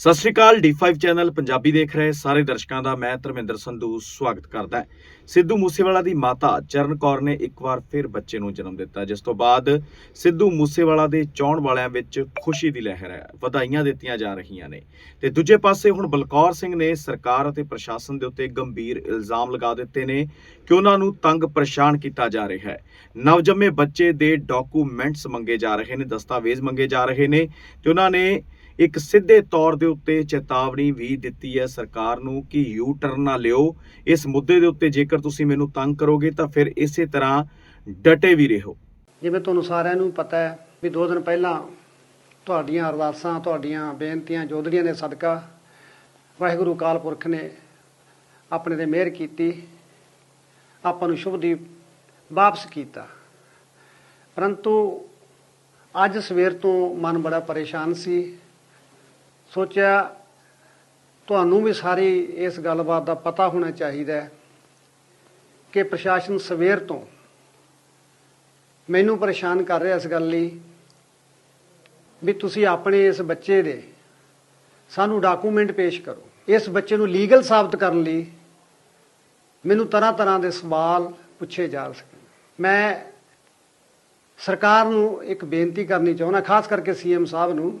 ਸਤਿ ਸ਼੍ਰੀ ਅਕਾਲ D5 channel Punjabi ਦੇਖ ਰਹੇ ਸਾਰੇ ਦਰਸ਼ਕਾਂ ਦਾ, ਮੈਂ ਧਰਮਿੰਦਰ ਸੰਧੂ ਸਵਾਗਤ ਕਰਦਾ ਹਾਂ। ਸਿੱਧੂ ਮੂਸੇਵਾਲਾ ਦੀ ਮਾਤਾ ਚਰਨ ਕੌਰ ਨੇ ਇੱਕ ਵਾਰ ਫਿਰ ਬੱਚੇ ਨੂੰ ਜਨਮ ਦਿੱਤਾ, ਜਿਸ ਤੋਂ ਬਾਅਦ ਸਿੱਧੂ ਮੂਸੇਵਾਲਾ ਦੇ ਚਾਹਣ ਵਾਲਿਆਂ ਵਿੱਚ ਖੁਸ਼ੀ ਦੀ ਲਹਿਰ ਹੈ, ਵਧਾਈਆਂ ਦਿੱਤੀਆਂ ਜਾ ਰਹੀਆਂ ਨੇ। ਤੇ ਦੂਜੇ ਪਾਸੇ ਹੁਣ ਬਲਕੌਰ ਸਿੰਘ ਨੇ ਸਰਕਾਰ ਅਤੇ ਪ੍ਰਸ਼ਾਸਨ ਦੇ ਉੱਤੇ ਗੰਭੀਰ ਇਲਜ਼ਾਮ ਲਗਾ ਦਿੱਤੇ ਨੇ ਕਿ ਉਹਨਾਂ ਨੂੰ ਤੰਗ ਪਰੇਸ਼ਾਨ ਕੀਤਾ ਜਾ ਰਿਹਾ ਹੈ। ਨਵਜੰਮੇ ਬੱਚੇ ਦੇ ਡਾਕੂਮੈਂਟਸ ਮੰਗੇ ਜਾ ਰਹੇ ਨੇ, ਦਸਤਾਵੇਜ਼ ਮੰਗੇ ਜਾ ਰਹੇ ਨੇ ਤੇ ਉਹਨਾਂ ਨੇ ਇੱਕ ਸਿੱਧੇ ਤੌਰ ਦੇ ਉੱਤੇ ਚੇਤਾਵਨੀ ਵੀ ਦਿੱਤੀ ਹੈ ਸਰਕਾਰ ਨੂੰ ਕਿ ਯੂ ਟਰਨ ਨਾ ਲਿਓ। ਇਸ ਮੁੱਦੇ ਦੇ ਉੱਤੇ ਜੇਕਰ ਤੁਸੀਂ ਮੈਨੂੰ ਤੰਗ ਕਰੋਗੇ ਤਾਂ ਫਿਰ ਇਸੇ ਤਰ੍ਹਾਂ ਡਟੇ ਵੀ ਰਹੋ। ਜਿਵੇਂ ਤੁਹਾਨੂੰ ਸਾਰਿਆਂ ਨੂੰ ਪਤਾ ਹੈ ਵੀ ਦੋ ਦਿਨ ਪਹਿਲਾਂ ਤੁਹਾਡੀਆਂ ਅਰਦਾਸਾਂ, ਤੁਹਾਡੀਆਂ ਬੇਨਤੀਆਂ ਜੋਦੜੀਆਂ ਦੇ ਸਦਕਾ ਵਾਹਿਗੁਰੂ ਕਾਲ ਪੁਰਖ ਨੇ ਆਪਣੇ ਤੇ ਮਿਹਰ ਕੀਤੀ। ਆਪਾਂ ਨੂੰ ਸ਼ੁਭਦੀਪ ਵਾਪਸ ਕੀਤਾ। ਪਰੰਤੂ ਅੱਜ ਸਵੇਰ ਤੋਂ ਮਨ ਬੜਾ ਪਰੇਸ਼ਾਨ ਸੀ। ਸੋਚਿਆ ਤੁਹਾਨੂੰ ਵੀ ਸਾਰੀ ਇਸ ਗੱਲਬਾਤ ਦਾ ਪਤਾ ਹੋਣਾ ਚਾਹੀਦਾ ਹੈ ਕਿ ਪ੍ਰਸ਼ਾਸਨ ਸਵੇਰ ਤੋਂ ਮੈਨੂੰ ਪਰੇਸ਼ਾਨ ਕਰ ਰਿਹਾ ਇਸ ਗੱਲ ਲਈ ਵੀ ਤੁਸੀਂ ਆਪਣੇ ਇਸ ਬੱਚੇ ਦੇ ਸਾਨੂੰ ਡਾਕੂਮੈਂਟ ਪੇਸ਼ ਕਰੋ। ਇਸ ਬੱਚੇ ਨੂੰ ਲੀਗਲ ਸਾਬਤ ਕਰਨ ਲਈ ਮੈਨੂੰ ਤਰ੍ਹਾਂ ਤਰ੍ਹਾਂ ਦੇ ਸਵਾਲ ਪੁੱਛੇ ਜਾ ਸਕਣ ਮੈਂ ਸਰਕਾਰ ਨੂੰ ਇੱਕ ਬੇਨਤੀ ਕਰਨੀ ਚਾਹੁੰਦਾ, ਖਾਸ ਕਰਕੇ ਸੀਐਮ ਸਾਹਿਬ ਨੂੰ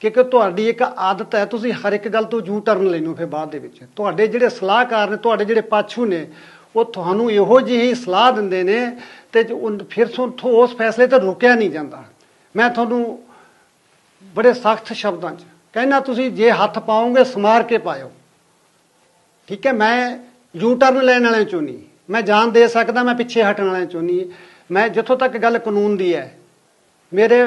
ਕਿਉਂਕਿ ਤੁਹਾਡੀ ਇੱਕ ਆਦਤ ਹੈ, ਤੁਸੀਂ ਹਰ ਇੱਕ ਗੱਲ ਤੋਂ ਜੂ ਟਰਨ ਲੈਣੋ ਫਿਰ ਬਾਅਦ ਦੇ ਵਿੱਚ। ਤੁਹਾਡੇ ਜਿਹੜੇ ਸਲਾਹਕਾਰ ਨੇ, ਤੁਹਾਡੇ ਜਿਹੜੇ ਪਾਛੂ ਨੇ, ਉਹ ਤੁਹਾਨੂੰ ਇਹੋ ਜਿਹੀ ਸਲਾਹ ਦਿੰਦੇ ਨੇ ਤੇ ਜੋ ਉਨ- ਫਿਰ ਤੋਂ ਉਸ ਫੈਸਲੇ ਤੇ ਰੁਕਿਆ ਨਹੀਂ ਜਾਂਦਾ। ਮੈਂ ਤੁਹਾਨੂੰ ਬੜੇ ਸਖਤ ਸ਼ਬਦਾਂ 'ਚ ਕਹਿੰਦਾ, ਤੁਸੀਂ ਜੇ ਹੱਥ ਪਾਓਗੇ, ਸਮਾਰ ਕੇ ਪਾਇਓ। ਠੀਕ ਹੈ, ਮੈਂ ਯੂ ਟਰਨ ਲੈਣ ਵਾਲਿਆਂ ਚੋਂ ਨਹੀਂ। ਮੈਂ ਜਾਨ ਦੇ ਸਕਦਾ, ਮੈਂ ਪਿੱਛੇ ਹਟਣ ਵਾਲਿਆਂ ਚੋਂ ਨਹੀਂ। ਮੈਂ ਜਿੱਥੋਂ ਤੱਕ ਗੱਲ ਕਾਨੂੰਨ ਦੀ ਹੈ, ਮੇਰੇ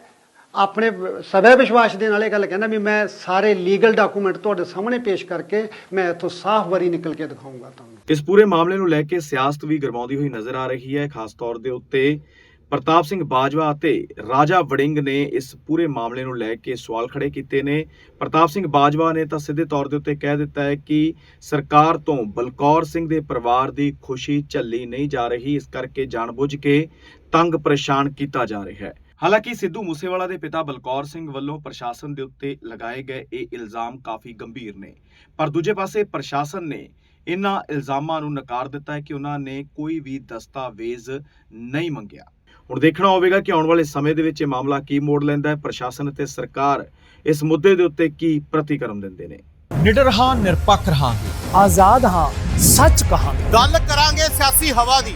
ਆਪਣੇ ਸਵੈ ਵਿਸ਼ਵਾਸ ਦੇ ਨਾਲ ਇਹ ਗੱਲ ਕਹਿੰਦਾ ਵੀ ਮੈਂ ਸਾਰੇ ਲੀਗਲ ਡਾਕੂਮੈਂਟ ਤੁਹਾਡੇ ਸਾਹਮਣੇ ਪੇਸ਼ ਕਰਕੇ ਮੈਂ ਇੱਥੋਂ ਸਾਫ਼ ਵਰੀ ਨਿਕਲ ਕੇ ਦਿਖਾਊਂਗਾ ਤੁਹਾਨੂੰ। ਇਸ ਪੂਰੇ ਮਾਮਲੇ ਨੂੰ ਲੈ ਕੇ ਸਿਆਸਤ ਵੀ ਗਰਮਾਉਂਦੀ ਹੋਈ ਨਜ਼ਰ ਆ ਰਹੀ ਹੈ, ਖਾਸ ਤੌਰ ਦੇ ਉੱਤੇ ਪ੍ਰਤਾਪ ਸਿੰਘ ਬਾਜਵਾ ਅਤੇ ਰਾਜਾ ਵੜਿੰਗ ਨੇ ਇਸ ਪੂਰੇ ਮਾਮਲੇ ਨੂੰ ਲੈ ਕੇ ਸਵਾਲ ਖੜੇ ਕੀਤੇ ਨੇ। ਪ੍ਰਤਾਪ ਸਿੰਘ ਬਾਜਵਾ ਨੇ ਤਾਂ ਸਿੱਧੇ ਤੌਰ ਦੇ ਉੱਤੇ ਕਹਿ ਦਿੱਤਾ ਹੈ ਕਿ ਸਰਕਾਰ ਤੋਂ ਬਲਕੌਰ ਸਿੰਘ ਦੇ ਪਰਿਵਾਰ ਦੀ ਖੁਸ਼ੀ ਝੱਲੀ ਨਹੀਂ ਜਾ ਰਹੀ, ਇਸ ਕਰਕੇ ਜਾਣਬੁੱਝ ਕੇ ਤੰਗ ਪਰੇਸ਼ਾਨ ਕੀਤਾ ਜਾ ਰਿਹਾ ਹੈ। ਹਾਲਾਂਕਿ ਸਿੱਧੂ ਮੂਸੇਵਾਲਾ ਦੇ ਪਿਤਾ ਬਲਕੌਰ ਸਿੰਘ ਵੱਲੋਂ ਪ੍ਰਸ਼ਾਸਨ ਦੇ ਉੱਤੇ ਲਗਾਏ ਗਏ ਇਹ ਇਲਜ਼ਾਮ ਕਾਫੀ ਗੰਭੀਰ ਨੇ। ਪਰ ਦੂਜੇ ਪਾਸੇ ਪ੍ਰਸ਼ਾਸਨ ਨੇ ਇਨ੍ਹਾਂ ਇਲਜ਼ਾਮਾਂ ਨੂੰ ਨਕਾਰ ਦਿੱਤਾ ਹੈ ਕਿ ਉਹਨਾਂ ਨੇ ਕੋਈ ਵੀ ਦਸਤਾਵੇਜ਼ ਨਹੀਂ ਮੰਗਿਆ। ਹੁਣ ਦੇਖਣਾ ਹੋਵੇਗਾ ਕਿ ਆਉਣ ਵਾਲੇ ਸਮੇਂ ਦੇ ਵਿੱਚ ਇਹ ਮਾਮਲਾ ਕੀ ਮੋੜ ਲੈਂਦਾ ਹੈ ਪ੍ਰਸ਼ਾਸਨ ਅਤੇ ਸਰਕਾਰ ਇਸ ਮੁੱਦੇ ਦੇ ਉੱਤੇ ਕੀ ਪ੍ਰਤੀਕਰਮ ਦਿੰਦੇ ਨੇ। ਨਿਡਰ ਹਾਂ ਨਿਰਪੱਖ ਰਹਾਂਗੇ। ਆਜ਼ਾਦ ਹਾਂ ਸੱਚ ਕਹਾਂਗੇ। ਗੱਲ ਕਰਾਂਗੇ ਸਿਆਸੀ ਹਵਾ ਦੀ।